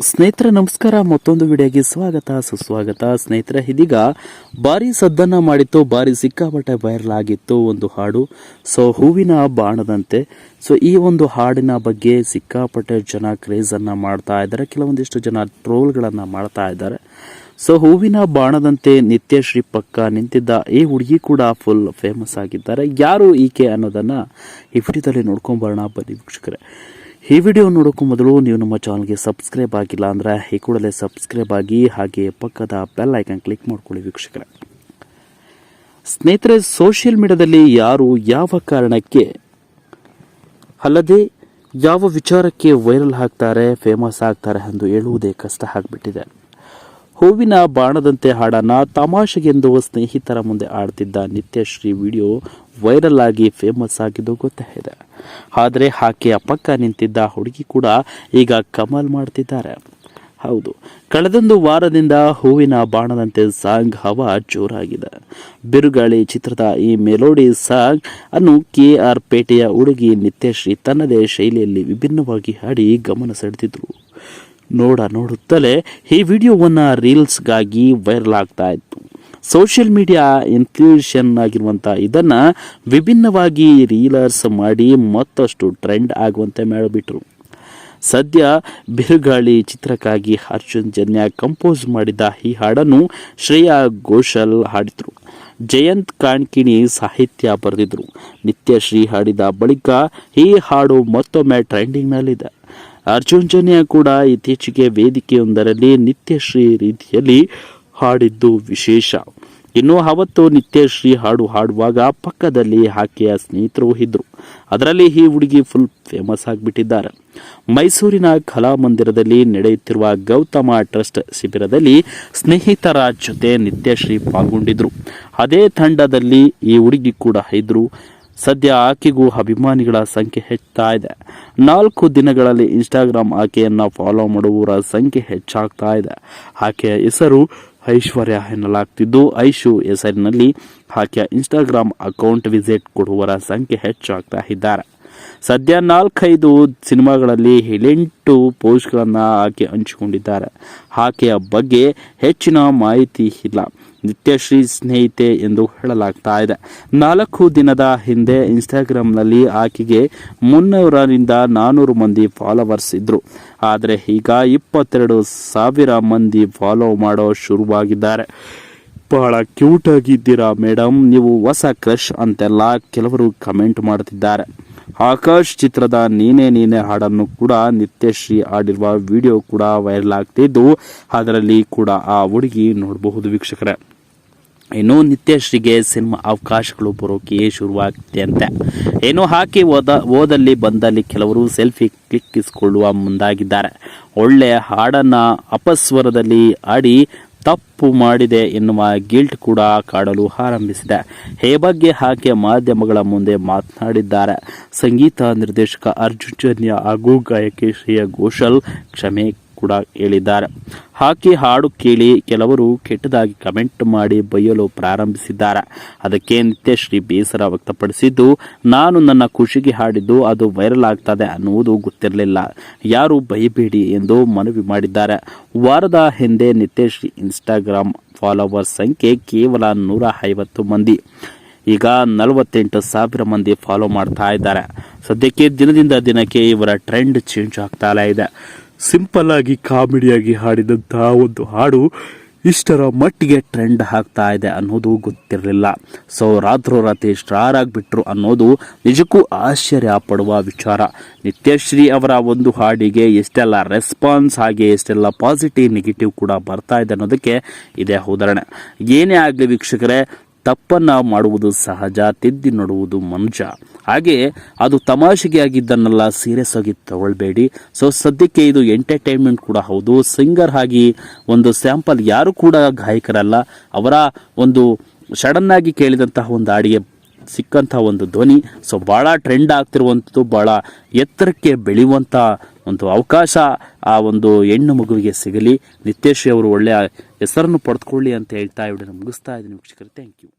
ಸ್ನೇಹಿತರೆ, ನಮಸ್ಕಾರ. ಮತ್ತೊಂದು ವಿಡಿಯೋಗೆ ಸ್ವಾಗತ, ಸುಸ್ವಾಗತ. ಸ್ನೇಹಿತರೆ, ಇದೀಗ ಭಾರಿ ಸದ್ದನ್ನ ಮಾಡಿತ್ತು, ಭಾರಿ ಸಿಕ್ಕಾಪಟ್ಟೆ ವೈರಲ್ ಆಗಿತ್ತು ಒಂದು ಹಾಡು. ಸೊ ಹೂವಿನ ಬಾಣದಂತೆ. ಸೊ ಈ ಒಂದು ಹಾಡಿನ ಬಗ್ಗೆ ಸಿಕ್ಕಾಪಟ್ಟೆ ಜನ ಕ್ರೇಜ್ ಅನ್ನ ಮಾಡ್ತಾ ಇದ್ದಾರೆ. ಕೆಲವೊಂದಿಷ್ಟು ಜನ ಟ್ರೋಲ್ಗಳನ್ನು ಮಾಡ್ತಾ ಇದ್ದಾರೆ. ಸೊ ಹೂವಿನ ಬಾಣದಂತೆ ನಿತ್ಯಶ್ರೀ ಪಕ್ಕ ನಿಂತಿದ್ದ ಈ ಹುಡುಗಿ ಕೂಡ ಫುಲ್ ಫೇಮಸ್ ಆಗಿದ್ದಾರೆ. ಯಾರು ಈಕೆ ಅನ್ನೋದನ್ನ ಈ ವಿಡಿಯೋದಲ್ಲಿ ನೋಡ್ಕೊಂಬರೋಣ. ಬನ್ನಿ ವೀಕ್ಷಕರೇ. ಈ ವಿಡಿಯೋ ನೋಡೋಕ್ಕೂ ಮೊದಲು ನೀವು ನಮ್ಮ ಚಾನಲ್ಗೆ ಸಬ್ಸ್ಕ್ರೈಬ್ ಆಗಿಲ್ಲ ಅಂದರೆ ಈ ಕೂಡಲೇ ಸಬ್ಸ್ಕ್ರೈಬ್ ಆಗಿ ಹಾಗೆ ಪಕ್ಕದ ಬೆಲ್ ಐಕನ್ ಕ್ಲಿಕ್ ಮಾಡ್ಕೊಳ್ಳಿ ವೀಕ್ಷಕರೇ. ಸ್ನೇಹಿತರೆ ಸೋಷಿಯಲ್ ಮೀಡಿಯಾದಲ್ಲಿ ಯಾರು ಯಾವ ಕಾರಣಕ್ಕೆ ಅಲ್ಲದೆ ಯಾವ ವಿಚಾರಕ್ಕೆ ವೈರಲ್ ಆಗ್ತಾರೆ ಫೇಮಸ್ ಆಗ್ತಾರೆ ಎಂದು ಹೇಳುವುದೇ ಕಷ್ಟ ಆಗಿಬಿಟ್ಟಿದೆ. ಹೂವಿನ ಬಾಣದಂತೆ ಹಾಡನ್ನ ತಮಾಷೆಗೆಂದು ಸ್ನೇಹಿತರ ಮುಂದೆ ಆಡ್ತಿದ್ದ ನಿತ್ಯಶ್ರೀ ವಿಡಿಯೋ ವೈರಲ್ ಆಗಿ ಫೇಮಸ್ ಆಗಿದ್ದು ಗೊತ್ತೇ ಇದೆ. ಆದರೆ ಆಕೆಯ ಪಕ್ಕ ನಿಂತಿದ್ದ ಹುಡುಗಿ ಕೂಡ ಈಗ ಕಮಾಲ್ ಮಾಡ್ತಿದ್ದಾರೆ. ಹೌದು, ಕಳೆದೊಂದು ವಾರದಿಂದ ಹೂವಿನ ಬಾಣದಂತೆ ಸಾಂಗ್ ಹವಾ ಜೋರಾಗಿದೆ. ಬಿರುಗಾಳಿ ಚಿತ್ರದ ಈ ಮೆಲೋಡಿ ಸಾಂಗ್ ಅನ್ನು ಕೆ ಆರ್ ಪೇಟೆಯ ಹುಡುಗಿ ನಿತ್ಯಶ್ರೀ ತನ್ನದೇ ಶೈಲಿಯಲ್ಲಿ ವಿಭಿನ್ನವಾಗಿ ಹಾಡಿ ಗಮನ ಸೆಳೆದಿದ್ರು. ನೋಡ ನೋಡುತ್ತಲೇ ಈ ವಿಡಿಯೋವನ್ನು ರೀಲ್ಸ್ಗಾಗಿ ವೈರಲ್ ಆಗ್ತಾ ಇತ್ತು. ಸೋಷಿಯಲ್ ಮೀಡಿಯಾ ಇನ್ಕ್ಲೂಷನ್ ಆಗಿರುವಂಥ ಇದನ್ನು ವಿಭಿನ್ನವಾಗಿ ರೀಲರ್ಸ್ ಮಾಡಿ ಮತ್ತಷ್ಟು ಟ್ರೆಂಡ್ ಆಗುವಂತೆ ಮಾಡಿಬಿಟ್ರು. ಸದ್ಯ ಬಿರುಗಾಳಿ ಚಿತ್ರಕ್ಕಾಗಿ ಅರ್ಜುನ್ ಜನ್ಯ ಕಂಪೋಸ್ ಮಾಡಿದ ಈ ಹಾಡನ್ನು ಶ್ರೇಯಾ ಘೋಷಲ್ ಹಾಡಿದರು. ಜಯಂತ್ ಕಾಣ್ಕಿಣಿ ಸಾಹಿತ್ಯ ಬರೆದಿದ್ರು. ನಿತ್ಯಶ್ರೀ ಹಾಡಿದ ಬಳಿಕ ಈ ಹಾಡು ಮತ್ತೊಮ್ಮೆ ಟ್ರೆಂಡಿಂಗ್ನಲ್ಲಿದೆ. ಅರ್ಜುನ್ ಜನ್ಯ ಕೂಡ ಇತ್ತೀಚೆಗೆ ವೇದಿಕೆಯೊಂದರಲ್ಲಿ ನಿತ್ಯಶ್ರೀ ರೀತಿಯಲ್ಲಿ ಹಾಡಿದ್ದು ವಿಶೇಷ. ಇನ್ನು ಅವತ್ತು ನಿತ್ಯಶ್ರೀ ಹಾಡು ಹಾಡುವಾಗ ಪಕ್ಕದಲ್ಲಿ ಆಕೆಯ ಸ್ನೇಹಿತರು ಇದ್ರು. ಅದರಲ್ಲಿ ಈ ಹುಡುಗಿ ಫುಲ್ ಫೇಮಸ್ ಆಗಿಬಿಟ್ಟಿದ್ದಾರೆ. ಮೈಸೂರಿನ ಕಲಾಮಂದಿರದಲ್ಲಿ ನಡೆಯುತ್ತಿರುವ ಗೌತಮ ಟ್ರಸ್ಟ್ ಶಿಬಿರದಲ್ಲಿ ಸ್ನೇಹಿತರ ಜೊತೆ ನಿತ್ಯಶ್ರೀ ಪಾಲ್ಗೊಂಡಿದ್ರು. ಅದೇ ತಂಡದಲ್ಲಿ ಈ ಹುಡುಗಿ ಕೂಡ ಇದ್ರು. ಸದ್ಯ ಆಕೆಗೂ ಅಭಿಮಾನಿಗಳ ಸಂಖ್ಯೆ ಹೆಚ್ಚುತ್ತಾ ಇದೆ. ನಾಲ್ಕು ದಿನಗಳಲ್ಲಿ ಇನ್ಸ್ಟಾಗ್ರಾಮ್ ಆಕೆಯನ್ನು ಫಾಲೋ ಮಾಡುವವರ ಸಂಖ್ಯೆ ಹೆಚ್ಚಾಗ್ತಾ ಇದೆ. ಆಕೆಯ ಹೆಸರು ಐಶ್ವರ್ಯ ಎನ್ನಲಾಗ್ತಿದ್ದು. ಐಶು ಹೆಸರಿನಲ್ಲಿ ಆಕೆಯ ಇನ್ಸ್ಟಾಗ್ರಾಮ್ ಅಕೌಂಟ್ ವಿಸಿಟ್ ಕೊಡುವರ ಸಂಖ್ಯೆ ಹೆಚ್ಚಾಗ್ತಾ ಇದ್ದಾರೆ. ಸದ್ಯ ನಾಲ್ಕೈದು ಸಿನಿಮಾಗಳಲ್ಲಿ ಏಳೆಂಟು ಪೋಸ್ಟ್ಗಳನ್ನು ಆಕೆ ಹಂಚಿಕೊಂಡಿದ್ದಾರೆ. ಆಕೆಯ ಬಗ್ಗೆ ಹೆಚ್ಚಿನ ಮಾಹಿತಿ ಇಲ್ಲ. ನಿತ್ಯಶ್ರೀ ಸ್ನೇಹಿತೆ ಎಂದು ಹೇಳಲಾಗ್ತಾ ಇದೆ. ನಾಲ್ಕು ದಿನದ ಹಿಂದೆ ಇನ್ಸ್ಟಾಗ್ರಾಮ್ನಲ್ಲಿ ಆಕೆಗೆ ಮುನ್ನೂರರಿಂದ ನಾನ್ನೂರು ಮಂದಿ ಫಾಲೋವರ್ಸ್ ಇದ್ದರು ಆದರೆ ಈಗ ಇಪ್ಪತ್ತೆರಡು ಸಾವಿರ ಮಂದಿ ಫಾಲೋ ಮಾಡೋ ಶುರುವಾಗಿದ್ದಾರೆ. ಬಹಳ ಕ್ಯೂಟ್ ಆಗಿದ್ದೀರಾ ಮೇಡಮ್ ನೀವು ಹೊಸ ಕ್ರಶ್ ಅಂತೆಲ್ಲ ಕೆಲವರು ಕಮೆಂಟ್ ಮಾಡ್ತಿದ್ದಾರೆ. ಆಕಾಶ್ ಚಿತ್ರದ ನೀನೇ ನೀನೇ ಹಾಡನ್ನು ಕೂಡ ನಿತ್ಯಶ್ರೀ ಆಡಿರುವ ವಿಡಿಯೋ ಕೂಡ ವೈರಲ್ ಆಗ್ತಿದ್ದು, ಅದರಲ್ಲಿ ಕೂಡ ಆ ಹುಡುಗಿ ನೋಡಬಹುದು ವೀಕ್ಷಕರೇ. ಇನ್ನು ನಿತ್ಯಶ್ರೀಗೆ ಸಿನಿಮಾ ಅವಕಾಶಗಳು ಬರೋಕೆ ಶುರುವಾಗ್ತಿದೆ ಅಂತೆ. ಏನೋ ಹಾಕಿ ಓದ, ಓದಲ್ಲಿ ಬಂದಲ್ಲಿ ಕೆಲವರು ಸೆಲ್ಫಿ ಕ್ಲಿಕ್ಕಿಸಿಕೊಳ್ಳುವ ಮುಂದಾಗಿದ್ದಾರೆ. ಒಳ್ಳೆ ಹಾಡನ್ನು ಅಪಸ್ವರದಲ್ಲಿ ಆಡಿ ತಪ್ಪು ಮಾಡಿದೆ ಎನ್ನುವ ಗಿಲ್ಟ್ ಕೂಡ ಕಾಡಲು ಆರಂಭಿಸಿದೆ. ಈ ಬಗ್ಗೆ ಹಾಕಿ ಮಾಧ್ಯಮಗಳ ಮುಂದೆ ಮಾತನಾಡಿದ್ದಾರೆ. ಸಂಗೀತ ನಿರ್ದೇಶಕ ಅರ್ಜುನ್ ಜನ್ಯ ಹಾಗೂ ಗಾಯಕಿ ಶ್ರೇಯಾ ಘೋಷಲ್ ಕ್ಷಮೆ ಕೂಡ ಹೇಳಿದ್ದಾರೆ. ಹಾಕಿ ಹಾಡು ಕೇಳಿ ಕೆಲವರು ಕೆಟ್ಟದಾಗಿ ಕಮೆಂಟ್ ಮಾಡಿ ಬೈಯಲು ಪ್ರಾರಂಭಿಸಿದ್ದಾರೆ. ಅದಕ್ಕೆ ನಿತ್ಯಶ್ರೀ ಬೇಸರ ವ್ಯಕ್ತಪಡಿಸಿದ್ದು, ನಾನು ನನ್ನ ಖುಷಿಗೆ ಹಾಡಿದ್ದು ಅದು ವೈರಲ್ ಆಗ್ತದೆ ಅನ್ನುವುದು ಗೊತ್ತಿರಲಿಲ್ಲ. ಯಾರು ಬೈಬೇಡಿ ಎಂದು ಮನವಿ ಮಾಡಿದ್ದಾರೆ. ವಾರದ ಹಿಂದೆ ನಿತ್ಯಶ್ರೀ ಇನ್ಸ್ಟಾಗ್ರಾಮ್ ಫಾಲೋವರ್ ಸಂಖ್ಯೆ ಕೇವಲ ನೂರ ಐವತ್ತು ಮಂದಿ. ಈಗ ನಲವತ್ತೆಂಟು ಸಾವಿರ ಮಂದಿ ಫಾಲೋ ಮಾಡ್ತಾ ಇದ್ದಾರೆ. ಸದ್ಯಕ್ಕೆ ದಿನದಿಂದ ದಿನಕ್ಕೆ ಇವರ ಟ್ರೆಂಡ್ ಚೇಂಜ್ ಆಗ್ತಾ ಇದೆ ಸಿಂಪಲ್ ಆಗಿ ಕಾಮಿಡಿಯಾಗಿ ಹಾಡಿದಂತಹ ಒಂದು ಹಾಡು ಇಷ್ಟರ ಮಟ್ಟಿಗೆ ಟ್ರೆಂಡ್ ಆಗ್ತಾ ಇದೆ ಅನ್ನೋದು ಗೊತ್ತಿರಲಿಲ್ಲ. ಸೊ ರಾತ್ರೋರಾತ್ರಿ ಸ್ಟಾರ್ ಆಗಿಬಿಟ್ರು ಅನ್ನೋದು ನಿಜಕ್ಕೂ ಆಶ್ಚರ್ಯ ಪಡುವ ವಿಚಾರ. ನಿತ್ಯಶ್ರೀ ಅವರ ಒಂದು ಹಾಡಿಗೆ ಎಷ್ಟೆಲ್ಲ ರೆಸ್ಪಾನ್ಸ್ ಹಾಗೆ ಎಷ್ಟೆಲ್ಲ ಪಾಸಿಟಿವ್ ನೆಗೆಟಿವ್ ಕೂಡ ಬರ್ತಾ ಇದೆ ಅನ್ನೋದಕ್ಕೆ ಇದೇ ಉದಾಹರಣೆ. ಏನೇ ಆಗಲಿ ವೀಕ್ಷಕರೇ ತಪ್ಪನ್ನ ಮಾಡುವುದು ಸಹಜ, ತಿದ್ದಿ ನೋಡುವುದು ಮನುಜ ಹಾಗೆ ಅದು ತಮಾಷೆಗೆ ಆಗಿದ್ದನ್ನೆಲ್ಲ ಸೀರಿಯಸ್ ಆಗಿ ತಗೊಳ್ಬೇಡಿ. ಸೊ ಸದ್ಯಕ್ಕೆ ಇದು ಎಂಟರ್ಟೈನ್ಮೆಂಟ್ ಕೂಡ ಹೌದು. ಸಿಂಗರ್ ಆಗಿ ಒಂದು ಸ್ಯಾಂಪಲ್ ಯಾರು ಕೂಡ ಗಾಯಕರಲ್ಲ, ಅವರ ಒಂದು ಸಡನ್ ಆಗಿ ಕೇಳಿದಂತಹ ಒಂದು ಹಾಡಿಗೆ ಸಿಕ್ಕಂಥ ಒಂದು ಧ್ವನಿ. ಸೊ ಭಾಳ ಟ್ರೆಂಡ್ ಆಗ್ತಿರುವಂಥದ್ದು ಭಾಳ ಎತ್ತರಕ್ಕೆ ಬೆಳೆಯುವಂಥ ಒಂದು ಅವಕಾಶ ಆ ಒಂದು ಹೆಣ್ಣು ಮಗುವಿಗೆ ಸಿಗಲಿ. ನಿತ್ಯಶ್ರೀ ಅವರು ಒಳ್ಳೆಯ ಹೆಸರನ್ನು ಪಡೆದುಕೊಳ್ಳಿ ಅಂತ ಹೇಳ್ತಾ ಇವ್ರನ್ನ ಮುಗಿಸ್ತಾ ಇದ್ದೀನಿ ವೀಕ್ಷಕರು. Thank you